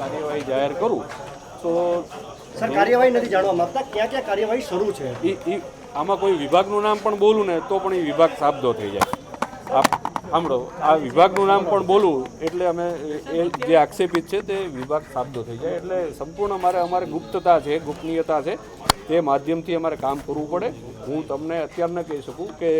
કાર્યવાહી જાહેર કરું તો સર કાર્યવાહી નથી જાણવા માંગતા. ક્યાં ક્યાં કાર્યવાહી શરૂ છે? ઈ આમાં કોઈ વિભાગનું નામ પણ બોલું ને તો પણ એ વિભાગ સાબદો થઈ જાય. સાંભળો આ વિભાગનું નામ પણ બોલું એટલે અમે એ જે આક્ષેપિત છે તે વિભાગ સાબદો થઈ જાય. એટલે સંપૂર્ણ અમારે અમારે ગુપ્તતા છે ગુપનીયતા છે તે માધ્યમથી અમારે કામ કરવું પડે. હું તમને અત્યારે ન કહી શકું કે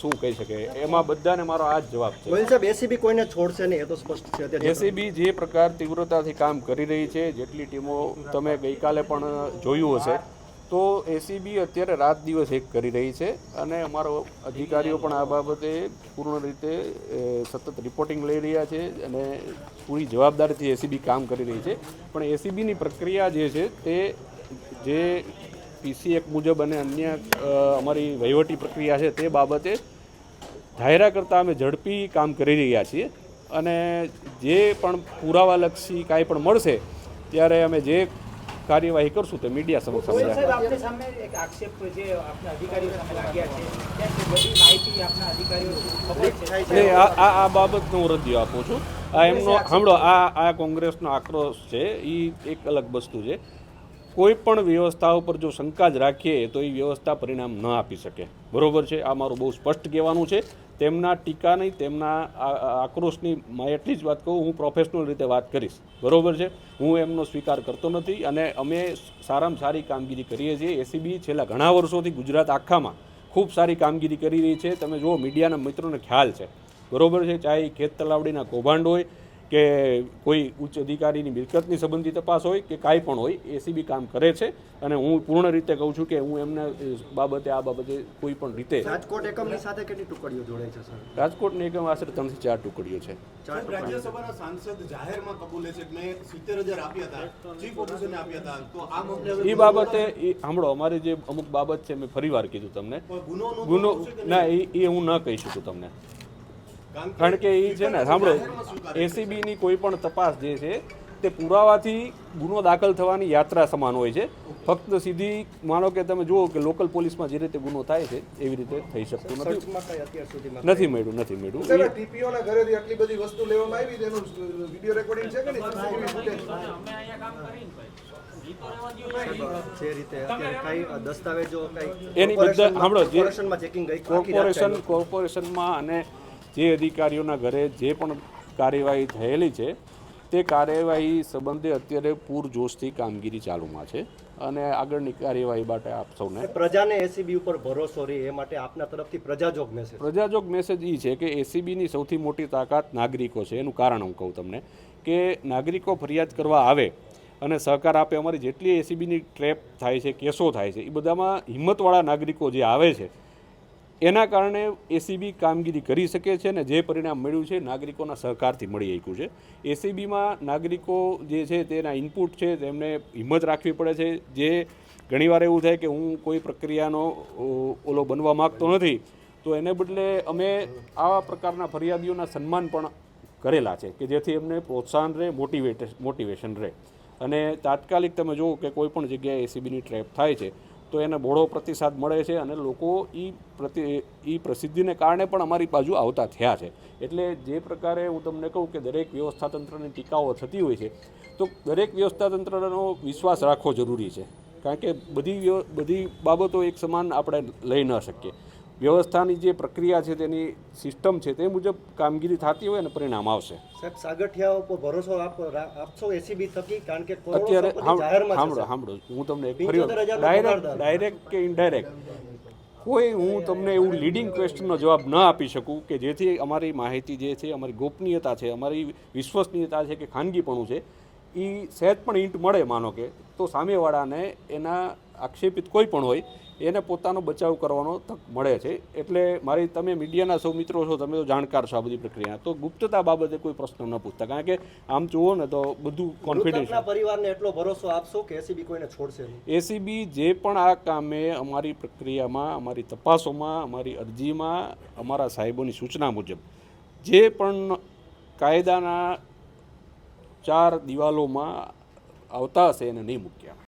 શું કહી શકે. એમાં બધાને મારો આ જ જવાબ છે. સાહેબ એસીબી કોઈને છોડશે નહીં એ તો સ્પષ્ટ છે એસીબી જે પ્રકાર તીવ્રતાથી કામ કરી રહી છે જેટલી ટીમો તમે ગઈકાલે પણ જોયું હશે તો એસીબી અત્યારે રાત દિવસ એક કરી રહી છે અને અમારો અધિકારીઓ પણ આ બાબતે પૂર્ણ રીતે સતત રિપોર્ટિંગ લઈ રહ્યા છે અને પૂરી જવાબદારીથી એસીબી કામ કરી રહી છે. પણ એસીબીની પ્રક્રિયા જે છે તે જે પીસી એક મુજબ અને અન્ય અમારી વહીવટી પ્રક્રિયા છે તે બાબતે ધાયરા કરતાં અમે ઝડપી કામ કરી રહ્યા છીએ અને જે પણ પુરાવાલક્ષી કાંઈ પણ મળશે ત્યારે અમે જે કાર્યવાહી કરશું તે મીડિયા સમક્ષ સામે એક આક્ષેપ જે આપના અધિકારીઓ સામે લાગ્યા છે બધી માહિતી આપના અધિકારીઓ ખબર છે. એટલે આ આ આ બાબતનો હું રજૂ આપું છું. આ એમનો સાંભળો આ આ કોંગ્રેસનો આક્રોશ છે એ એક અલગ વસ્તુ છે. કોઈ પણ વ્યવસ્થા ઉપર જો શંકા જ રાખીએ તો એ વ્યવસ્થા પરિણામ ન આપી શકે. બરોબર છે? આ મારું બહુ સ્પષ્ટ કહેવાનું છે. તેમના ટીકા નહીં, તેમના આક્રોશની મેં એટલી જ વાત કહું, હું પ્રોફેશનલ રીતે વાત કરીશ. બરોબર છે? હું એમનો સ્વીકાર કરતો નથી અને અમે સારામાં સારી કામગીરી કરીએ છીએ. એસીબી છેલ્લા ઘણા વર્ષોથી ગુજરાત આખામાં ખૂબ સારી કામગીરી કરી રહી છે. તમે જુઓ, મીડિયાના મિત્રોને ખ્યાલ છે. બરોબર છે? ચાહે ખેત તલાવડીના કૌભાંડ હોય કે કોઈ ઉચ્ચ અધિકારીની મિલકતની સંબંધી તપાસ હોય કે કાંઈ પણ હોય એસીબી કામ કરે છે. અને હું પૂર્ણ રીતે કહું છું કે હું એમને બાબતે આ બાબતે કોઈ પણ રીતે રાજકોટ એકમની સાથે કેટલી ટુકડીઓ જોડાય છે સર? રાજકોટની એકમ આશરે ત્રણથી ચાર ટુકડીઓ છે. ચાર રાજ્યસભાના સાંસદ જાહેરમાં કબૂલે છે મેં સિત્તેર હજાર આપ્યા હતા ચીફ ઓફિસરને આપ્યા હતા. તો આ મામલે એ બાબતે એ સાંભળો અમારી જે અમુક બાબત છે મેં ફરીવાર કીધું તમને. ગુનો ના એ એ હું ન કહી શકું તમને. કારણ કે એ છે ને સાંભળો એસીબીની કોઈ પણ તપાસ જે છે તે પુરાવાથી ગુનો દાખલ થવાની યાત્રા સમાન હોય છે. ફક્ત સીધી માનો કે તમે જુઓ કે લોકલ પોલીસમાં જે રીતે ગુનો થાય છે એવી રીતે થઈ શકતું નથી. નથી મળ્યું નથી મળ્યું. ઘરેથી આટલી બધી વસ્તુ લેવામાં આવી તેનું વીડિયો રેકોર્ડિંગ છે કે નહીં? CCTV footage? જે રીતે અત્યારે કઈ દસ્તાવેજો કઈ એની બધા સાંભળો કોર્પોરેશન કોર્પોરેશનમાં અને જે અધિકારીઓના ઘરે જે પણ કાર્યવાહી થયેલી છે તે કાર્યવાહી સંબંધે અત્યારે પૂરજોશથી કામગીરી ચાલુમાં છે અને આગળની કાર્યવાહી માટે આપ સૌને પ્રજાને એસીબી ઉપર ભરોસો રહે એ માટે આપના તરફથી પ્રજાજોગ મેસેજ પ્રજાજોગ મેસેજ એ છે કે એસીબીની સૌથી મોટી તાકાત નાગરિકો છે એનું કારણ હું કહું તમને કે નાગરિકો ફરિયાદ કરવા આવે અને સહકાર આપે અમારી જેટલી એસીબીની ટ્રેપ થાય છે કેસો થાય છે એ બધામાં હિંમતવાળા નાગરિકો જે આવે છે એના કારણે એસીબી કામગીરી કરી શકે છે અને જે પરિણામ મળ્યું છે નાગરિકોના સહકારથી મળી શક્યું છે. એસીબીમાં નાગરિકો જે છે તેના ઇનપુટ છે તેમને હિંમત રાખવી પડે છે. જે ઘણીવાર એવું થાય કે હું કોઈ પ્રક્રિયાનો ઓલો બનવા માગતો નથી, તો એને બદલે અમે આવા પ્રકારના ફરિયાદીઓના સન્માન પણ કરેલા છે કે જેથી એમને પ્રોત્સાહન રહે મોટિવેટ મોટિવેશન રહે. અને તાત્કાલિક તમે જુઓ કે કોઈ પણ જગ્યાએ એસીબીની ટ્રેપ થાય છે તો એને બહોળો પ્રતિસાદ મળે છે અને લોકો એ પ્રતિ એ પ્રસિદ્ધિને કારણે પણ અમારી બાજુ આવતા થયા છે. એટલે જે પ્રકારે હું તમને કહું કે દરેક વ્યવસ્થાતંત્રની ટીકાઓ થતી હોય છે, તો દરેક વ્યવસ્થાતંત્રનો વિશ્વાસ રાખવો જરૂરી છે. કારણ કે બધી બધી બાબતો એક સમાન આપણે લઈ ન શકીએ. વ્યવસ્થાની જે પ્રક્રિયા છે તેની સિસ્ટમ છે તે મુજબ કામગીરી થતી હોય અને પરિણામ આવશે. સાહેબ સાગઠિયા ઉપર ભરોસો આપશો એસીબી થકી? કારણ કે અત્યારે સાંભળો સાંભળો હું તમને એક 75,000 નો ડાયરેક્ટ ડાયરેક્ટ કે ઇનડાયરેક્ટ. કોઈ હું તમને એવું લીડિંગ ક્વેશ્ચનનો જવાબ ન આપી શકું કે જેથી અમારી માહિતી જે છે અમારી ગોપનીયતા છે અમારી વિશ્વસનીયતા છે કે ખાનગીપણું છે એ સહેજ પણ ઈંટ મળે માનો કે તો સામેવાળાને એના આક્ષેપિત કોઈ પણ હોય એને પોતાનો બચાવ કરવાનો તક મળે છે. એટલે મારી તમે મીડિયાના સૌ મિત્રો છો તમે તો જાણકાર છો આ બધી પ્રક્રિયા. તો ગુપ્તતા બાબતે કોઈ પ્રશ્ન ન પૂછતા. કારણ કે આમ જુઓ ને તો બધું કોન્ફિડન્સ પરિવારને એટલો ભરોસો આપશો કે એસીબી કોઈને છોડશે એસીબી જે પણ આ કામે અમારી પ્રક્રિયામાં અમારી તપાસોમાં અમારી અરજીમાં અમારા સાહેબોની સૂચના મુજબ જે પણ કાયદાના ચાર દિવાલોમાં આવતા હશે એને નહીં મૂક્યા.